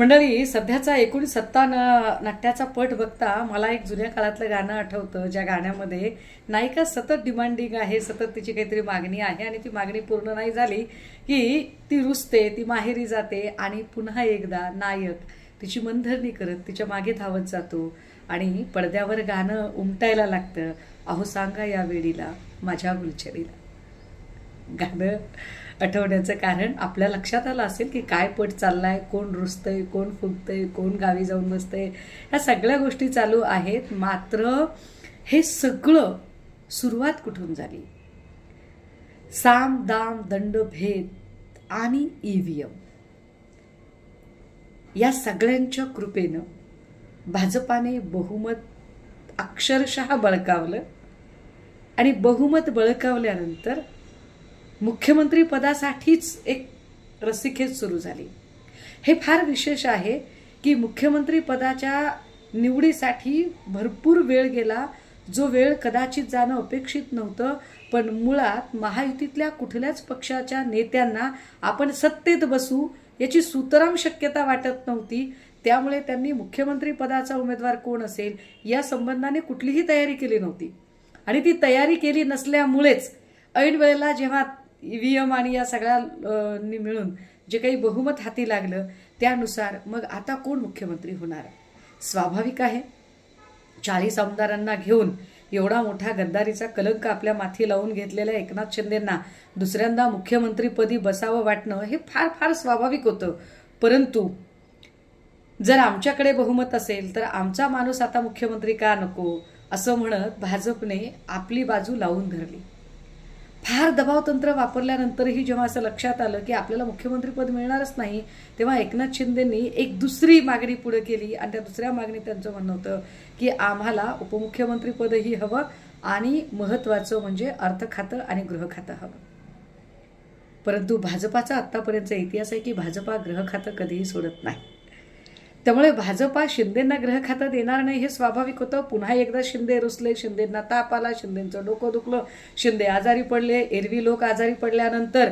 मंडळी सध्याचा एकूण सत्ता न- नाट्याचा पट बघता मला एक जुन्या काळातलं गाणं आठवतं ज्या गाण्यामध्ये नायिका सतत डिमांडिंग आहे सतत तिची काहीतरी मागणी आहे आणि ती मागणी पूर्ण नाही झाली की ती रुसते ती माहेरी जाते आणि पुन्हा एकदा नायक तिची मनधरणी करत तिच्यामागे धावत जातो आणि पडद्यावर गाणं उमटायला लागतं. अहो सांगा या वेळीला माझ्या गुलछरीला. गाणं आठवण्याचं कारण आपल्या लक्षात आलं असेल की काय पट चाललाय कोण रुसतंय कोण फुगतंय कोण गावी जाऊन बसतंय. ह्या सगळ्या गोष्टी चालू आहेत. मात्र हे सगळं सुरुवात कुठून झाली? साम दाम दंड भेद आणि ईव्हीएम. या सगळ्यांच्या कृपेनं भाजपाने बहुमत अक्षरशः बळकावलं. आणि बहुमत बळकावल्यानंतर मुख्यमंत्री पदासाठीच एक रस्सीखेच सुरू झाली. हे फार विशेष आहे की मुख्यमंत्री पदाच्या निवडीसाठी भरपूर वेळ गेला. जो वेळ कदाचित जाणं अपेक्षित नव्हतं पण मुळात महायुतीतल्या कुठल्याच पक्षाच्या नेत्यांना आपण सत्तेत बसू याची सुतराम शक्यता वाटत नव्हती. त्यामुळे त्यांनी मुख्यमंत्री पदाचा उमेदवार कोण असेल या संबंधाने कुठलीही तयारी केली नव्हती. आणि ती तयारी केली नसल्यामुळेच ऐन वेळेला जेव्हा ईव्हीएम आणि या सगळ्या नी मिळून जे काही बहुमत हाती लागलं त्यानुसार मग आता कोण मुख्यमंत्री होणार? स्वाभाविक आहे. चाळीस आमदारांना घेऊन एवढा मोठा गद्दारीचा कलंक आपल्या माथी लावून घेतलेल्या एकनाथ शिंदेंना दुसऱ्यांदा मुख्यमंत्रीपदी बसावं वाटणं हे फार फार स्वाभाविक होतं. परंतु जर आमच्याकडे बहुमत असेल तर आमचा माणूस आता मुख्यमंत्री का नको? असं म्हणत भाजपने आपली बाजू लावून धरली. फार दबावतंत्र वापरल्यानंतरही जेव्हा असं लक्षात आलं की आपल्याला मुख्यमंत्रीपद मिळणारच नाही तेव्हा एकनाथ शिंदेंनी एक दुसरी मागणी पुढे केली आणि त्या दुसऱ्या मागणीत त्यांचं म्हणणं होतं की आम्हाला उपमुख्यमंत्रीपदही हवं आणि महत्त्वाचं म्हणजे अर्थ खातं आणि गृह खातं हवं. परंतु भाजपाचा आत्तापर्यंतचा इतिहास आहे की भाजपा ग्रह खातं कधीही सोडत नाही. त्यामुळे भाजपा शिंदेंना ग्रहखातं देणार नाही हे स्वाभाविक होतं. पुन्हा एकदा शिंदे रुसले शिंदेंना ताप आला शिंदेंचं डोकं दुखलं. शिंदे आजारी पडले एरवी लोक आजारी पडल्यानंतर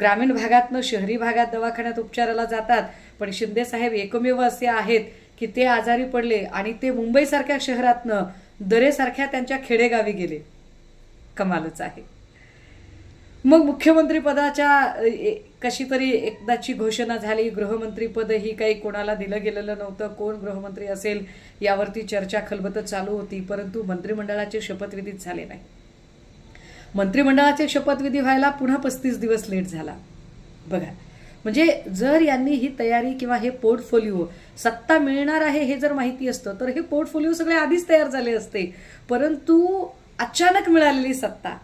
ग्रामीण भागातनं शहरी भागात दवाखान्यात उपचाराला जातात. पण शिंदे साहेब एकमेव असे आहेत की ते आजारी पडले आणि ते मुंबईसारख्या शहरातनं दरेसारख्या त्यांच्या खेडेगावी गेले. कमालच आहे. मग मुख्यमंत्री पदाच्या ए- कशी तरी एकदाची घोषणा झाली गृहमंत्रीपद ही काही कोणाला दिलं गेलेलं नव्हतं कोण गृहमंत्री असेल यावरती चर्चा खलबत चालू होती परंतु मंत्रिमंडळाचे शपथविधीच झाले नाही. मंत्रिमंडळाचे शपथविधी व्हायला पुन्हा पस्तीस दिवस लेट झाला. बघा म्हणजे जर यांनी ही तयारी किंवा हे पोर्टफोलिओ सत्ता मिळणार आहे हे जर माहिती असतं तर हे पोर्टफोलिओ सगळे आधीच तयार झाले असते. परंतु अचानक मिळालेली सत्ता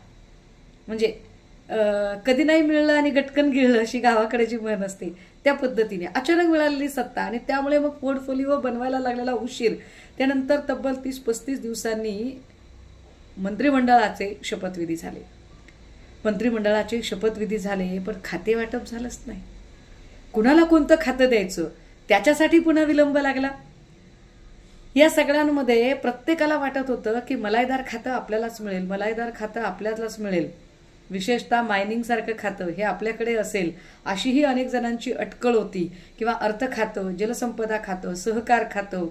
म्हणजे कधी नाही मिळलं आणि गटकन गिळलं अशी गावाकडे जी म्हण असते त्या पद्धतीने. अचानक मिळालेली सत्ता आणि त्यामुळे मग पोर्टफोलिओ बनवायला लागलेला उशीर. त्यानंतर तब्बल तीस पस्तीस दिवसांनी मंत्रिमंडळाचे शपथविधी झाले. मंत्रिमंडळाचे शपथविधी झाले पण खाते वाटप झालंच नाही. कुणाला कोणतं खातं द्यायचं? त्याच्यासाठी पुन्हा विलंब लागला. या सगळ्यांमध्ये प्रत्येकाला वाटत होतं की मलाईदार खातं आपल्यालाच मिळेल मलाईदार खातं आपल्यालाच मिळेल. विशेषतः मायनिंगसारखं खातं हे आपल्याकडे असेल अशीही अनेक जणांची अटकळ होती. किंवा अर्थ खातं जलसंपदा खातं सहकार खातं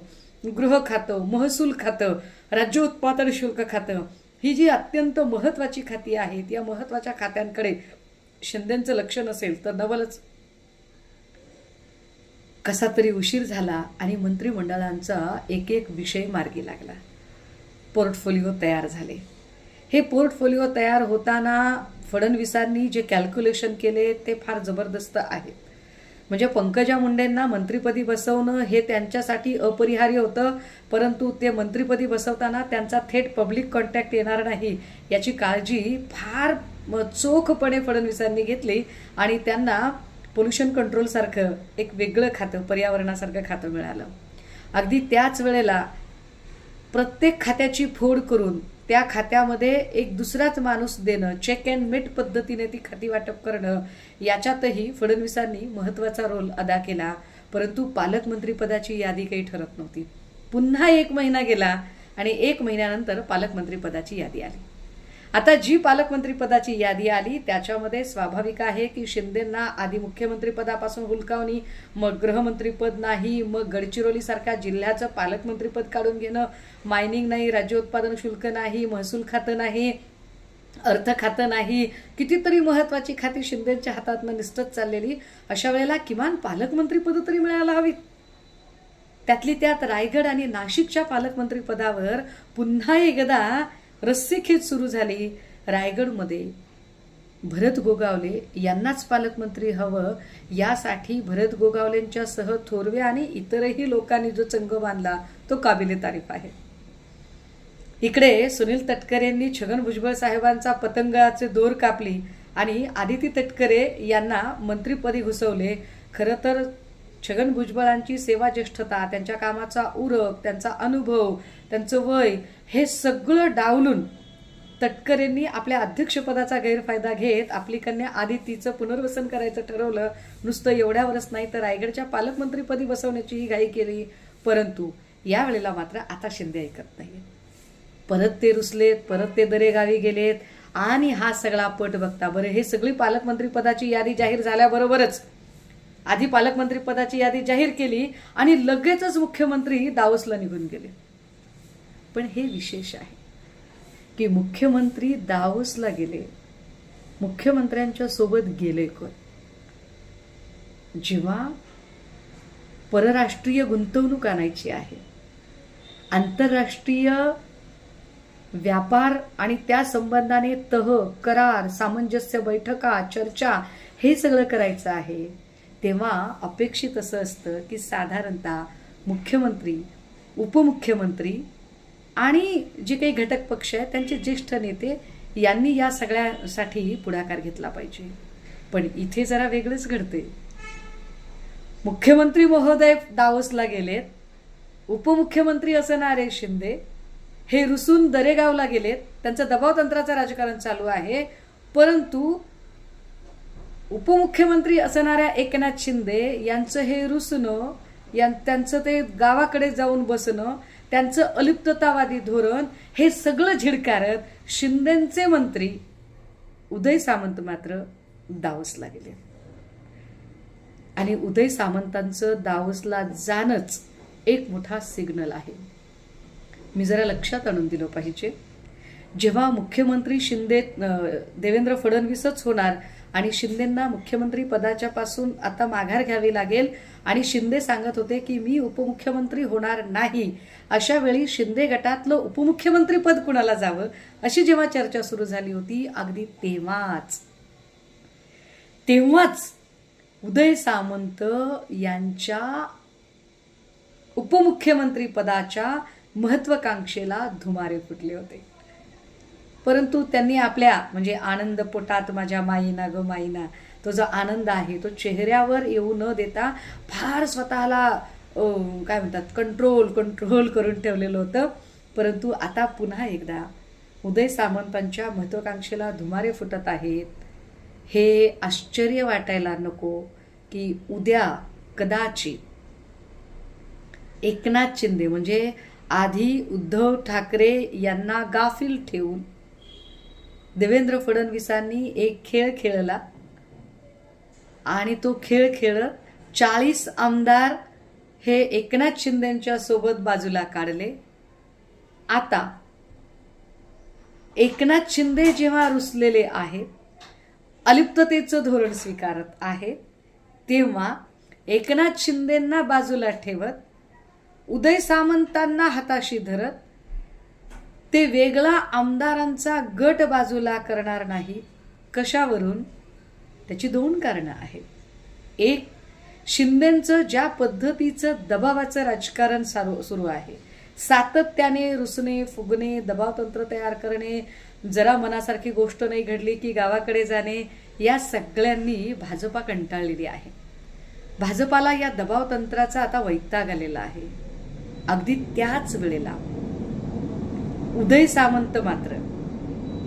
गृह खातं महसूल खातं राज्य उत्पादन शुल्क खातं ही जी अत्यंत महत्त्वाची खाती आहेत या महत्त्वाच्या खात्यांकडे शिंदेचं लक्ष नसेल तर नवलच. कसा तरी उशीर झाला आणि मंत्रिमंडळांचा एक एक विषय मार्गी लागला. पोर्टफोलिओ तयार झाले. हे पोर्टफोलिओ तयार होताना फडणवीसांनी जे कॅल्क्युलेशन केले ते फार जबरदस्त आहेत म्हणजे पंकजा मुंडेंना मंत्रिपदी बसवणं हे त्यांच्यासाठी अपरिहार्य होतं परंतु ते मंत्रिपदी बसवताना त्यांचा थेट पब्लिक कॉन्टॅक्ट येणार नाही याची काळजी फार म- चोखपणे फडणवीसांनी घेतली आणि त्यांना पोल्युशन कंट्रोलसारखं एक वेगळं खातं पर्यावरणासारखं खातं मिळालं. अगदी त्याच वेळेला प्रत्येक खात्याची फोड करून त्या खात्यामध्ये एक दुसराच माणूस देणं चेक अँड मेट पद्धतीने ती खाती वाटप करणं याच्यातही फडणवीसांनी महत्त्वाचा रोल अदा केला. परंतु पालकमंत्रीपदाची यादी काही ठरत नव्हती. पुन्हा एक महिना गेला आणि एक महिन्यानंतर पालकमंत्रीपदाची यादी आली. आता जी पालकमंत्री पदाची यादी आली त्याच्यामध्ये स्वाभाविक आहे की शिंदेंना आधी मुख्यमंत्री पदापासून हुलकावणी मग गृहमंत्रीपद नाही मग गडचिरोली सारख्या जिल्ह्याचं पालकमंत्रीपद काढून घेणं मायनिंग नाही राज्य उत्पादन शुल्क नाही महसूल खातं नाही अर्थ खातं नाही कितीतरी महत्वाची खाती शिंदेच्या हातातनं निसटत चाललेली अशा वेळेला किमान पालकमंत्रीपद तरी मिळायला हवीत. त्यातली त्यात रायगड आणि नाशिकच्या पालकमंत्रीपदावर पुन्हा एकदा रस्सीखेच सुरू झाली. रायगडमध्ये भरत गोगावले यांनाच पालकमंत्री हवं. यासाठी भरत गोगावलेंच्या सह थोरवे आणि इतरही लोकांनी जो चंग बांधला तो काबिले तारीफ आहे. इकडे सुनील तटकरेंनी छगन भुजबळ साहेबांचा पतंगाचे दोर कापली आणि आदिती तटकरे यांना मंत्रीपदी घुसवले. खरं तर छगन भुजबळांची सेवाज्येष्ठता त्यांच्या कामाचा उरक त्यांचा अनुभव त्यांचं वय हे सगळं डावलून तटकरेंनी आपल्या अध्यक्षपदाचा गैरफायदा घेत आपली कन्या आदितीचं पुनर्वसन करायचं ठरवलं. नुसतं एवढ्यावरच नाही तर रायगडच्या पालकमंत्रीपदी बसवण्याचीही घाई केली. परंतु यावेळेला मात्र आता शिंदे ऐकत नाही परत ते रुसलेत परत ते दरेगावी गेलेत आणि हा सगळा पट बघता बरं हे सगळी पालकमंत्रीपदाची यादी जाहीर झाल्याबरोबरच आधी पालकमंत्रीपदाची यादी जाहीर केली आणि लगेचच मुख्यमंत्री दावसला निघून गेले. पण हे विशेष आहे की मुख्यमंत्री दावोसला गेले मुख्यमंत्र्यांच्या सोबत गेले कोण? जेव्हा परराष्ट्रीय गुंतवणूक आणायची आहे आंतरराष्ट्रीय व्यापार आणि त्या संबंधाने तह करार सामंजस्य बैठका चर्चा हे सगळं करायचं आहे तेव्हा अपेक्षित असं असतं की साधारणतः मुख्यमंत्री उपमुख्यमंत्री आणि जे काही घटक पक्ष आहेत त्यांचे ज्येष्ठ नेते यांनी या सगळ्यासाठीही पुढाकार घेतला पाहिजे. पण इथे जरा वेगळंच घडते मुख्यमंत्री महोदय दावसला गेलेत. उपमुख्यमंत्री असणारे शिंदे. हे रुसून दरेगावला गेलेत. त्यांचं दबाव तंत्राचं राजकारण चालू आहे. परंतु उपमुख्यमंत्री असणाऱ्या एकनाथ शिंदे यांचं हे रुसणं यां त्यांचं ते गावाकडे जाऊन बसणं त्यांचं अलिप्ततावादी धोरण हे सगळं झिडकारत शिंदेचे मंत्री उदय सामंत मात्र दावसला गेले. आणि उदय सामंतांचं दावसला जाणंच एक मोठा सिग्नल आहे. मी जरा लक्षात आणून दिलं पाहिजे. जेव्हा मुख्यमंत्री शिंदे देवेंद्र फडणवीसच होणार आणि शिंदेंना मुख्यमंत्री पदाच्या पासून आता माघार घ्यावी लागेल. आणि शिंदे सांगत होते की मी उपमुख्यमंत्री होणार नाही. अशा वेळी शिंदे गटातलं उपमुख्यमंत्री पद कुणाला जावं? अशी जेव्हा चर्चा सुरू झाली होती अगदी तेव्हाच. तेव्हाच उदय सामंत यांच्या उपमुख्यमंत्री पदाच्या महत्वाकांक्षेला धुमारे फुटले होते. परंतु त्यांनी आपल्या म्हणजे आनंद पोटात माझ्या माईना ग माईना तो जो आनंद आहे तो चेहऱ्यावर येऊ न देता फार स्वतःला काय म्हणतात कंट्रोल कंट्रोल करून ठेवलेलं होतं. परंतु आता पुन्हा एकदा उदय सामंतांच्या महत्वाकांक्षेला धुमारे फुटत आहेत. हे आश्चर्य वाटायला नको की उद्या कदाचित एकनाथ शिंदे म्हणजे आधी उद्धव ठाकरे यांना गाफील ठेवून देवेंद्र फडणवीसांनी एक खेळ खेळला. आणि तो खेळ खेळत चाळीस आमदार हे एकनाथ शिंदेच्या सोबत बाजूला काढले. आता एकनाथ शिंदे जेव्हा रुसलेले आहेत अलिप्ततेचं धोरण स्वीकारत आहे तेव्हा एकनाथ शिंदेंना बाजूला ठेवत उदय सामंतांना हाताशी धरत ते वेगळा आमदारांचा गट बाजूला करणार नाही कशावरून? त्याची दोन कारणं आहेत. एक शिंदेंचं ज्या पद्धतीचं दबावाचं राजकारण सारू सुरू आहे सातत्याने रुसणे फुगणे दबावतंत्र तयार करणे जरा मनासारखी गोष्ट नाही घडली की गावाकडे जाणे या सगळ्यांनी भाजपा कंटाळलेली आहे. भाजपाला या दबावतंत्राचा आता वैताग आलेला आहे. अगदी त्याच वेळेला उदय सामंत मात्र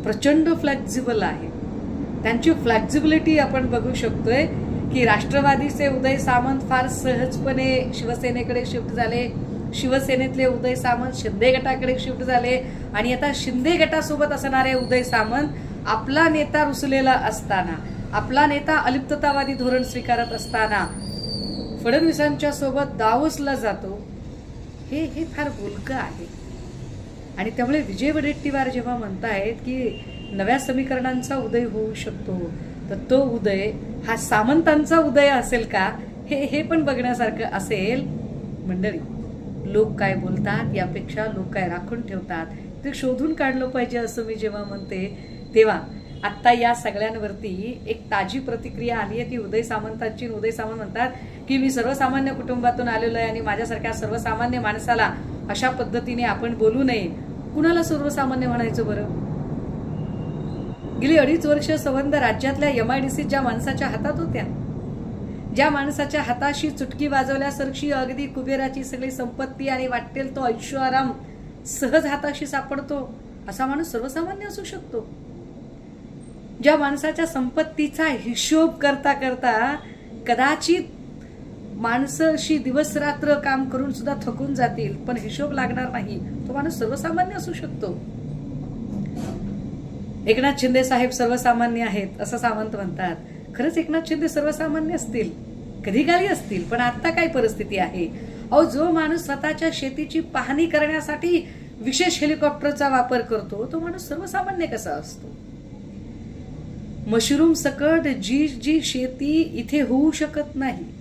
प्रचंड फ्लेक्झिबल आहे. त्यांची फ्लेक्झिबिलिटी आपण बघू शकतोय की राष्ट्रवादीचे उदय सामंत फार सहजपणे शिवसेनेकडे शिफ्ट झाले. शिवसेनेतले उदय सामंत शिंदे गटाकडे शिफ्ट झाले. आणि आता शिंदे गटासोबत असणारे उदय सामंत आपला नेता रुसलेला असताना आपला नेता अलिप्ततावादी धोरण स्वीकारत असताना फडणवीसांच्या सोबत दावसला जातो. हे हे फार बोलकं आहे. आणि त्यामुळे विजय वडेट्टीवार जेव्हा म्हणतायत की नव्या समीकरणांचा उदय होऊ शकतो तर तो उदय हा सामंतांचा उदय असेल का? हे हे पण बघण्यासारखं असेल. मंडळी लोक काय बोलतात यापेक्षा लोक काय राखून ठेवतात? ते शोधून काढलं पाहिजे असं मी जेव्हा म्हणते तेव्हा. आत्ता या सगळ्यांवरती एक ताजी प्रतिक्रिया आली आहे ती उदय सामंतांची उदय सामंत म्हणतात की मी सर्वसामान्य कुटुंबातून आलेलो आहे आणि माझ्यासारख्या सर्वसामान्य माणसाला अशा पद्धतीने आपण बोलू नये. कुणाला सर्वसामान्य म्हणायचं बरं? गेली अडीच वर्ष संबंध राज्यातल्या एम आय डी सी ज्या माणसाच्या हातात होत्या. ज्या माणसाच्या हाताशी चुटकी वाजवल्यासारखी अगदी कुबेराची सगळी संपत्ती आणि वाटेल तो ऐश्वराम सहज हाताशी सापडतो असा माणूस सर्वसामान्य असू शकतो. ज्या माणसाच्या संपत्तीचा हिशोब करता करता कदाचित माणसंशी दिवस रात्र काम करून सुद्धा थकून जातील पण हिशोब लागणार नाही. तो माणूस सर्वसामान्य असू शकतो. एकनाथ शिंदे साहेब सर्वसामान्य आहेत असं सामंत म्हणतात. खरंच एकनाथ शिंदे सर्वसामान्य असतील? कधी गाली असतील? पण आता काय परिस्थिती आहे? अहो जो माणूस स्वतःच्या शेतीची पाहणी करण्यासाठी विशेष हेलिकॉप्टरचा वापर करतो तो माणूस सर्वसामान्य कसा असतो? मशरूम सकट जी जी शेती इथे होऊ शकत नाही.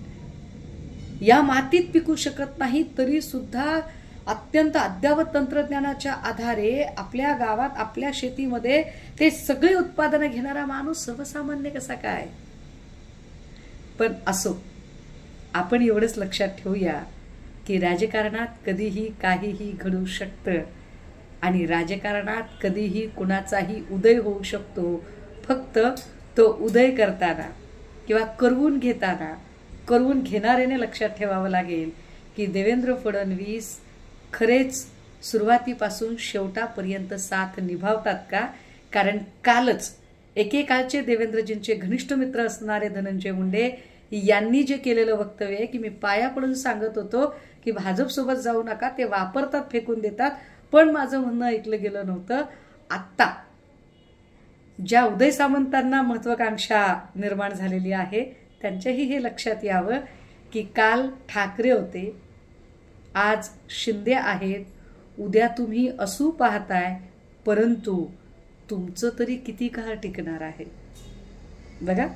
या मातीत पिकू शकत नाही तरी सुद्धा अत्यंत अद्यावत तंत्रज्ञानाच्या आधारे आपल्या गावात आपल्या शेतीमध्ये ते सगळे उत्पादनं घेणारा माणूस सर्वसामान्य कसा काय? पण असो आपण एवढंच लक्षात ठेवूया की राजकारणात कधीही काहीही घडू शकतं आणि राजकारणात कधीही कुणाचाही उदय होऊ शकतो. फक्त तो उदय करताना किंवा करवून घेताना करून घेणाऱ्याने लक्षात ठेवावं लागेल की देवेंद्र फडणवीस खरेच सुरुवातीपासून शेवटापर्यंत साथ निभावतात का? कारण कालच एकेकाळचे देवेंद्रजींचे घनिष्ठ मित्र असणारे धनंजय मुंडे यांनी जे केलेलं वक्तव्य आहे की मी पाया पडून सांगत होतो की भाजपसोबत जाऊ नका ते वापरतात फेकून देतात. पण माझं म्हणणं ऐकलं गेलं नव्हतं. आत्ता ज्या उदय सामंतांना महत्वाकांक्षा निर्माण झालेली आहे त्यांच्याही हे लक्षात यावं की काल ठाकरे होते. आज शिंदे आहेत. उद्या तुम्ही असू पाहताय परंतु तुमचं तरी किती काळ टिकणार आहे? बघा.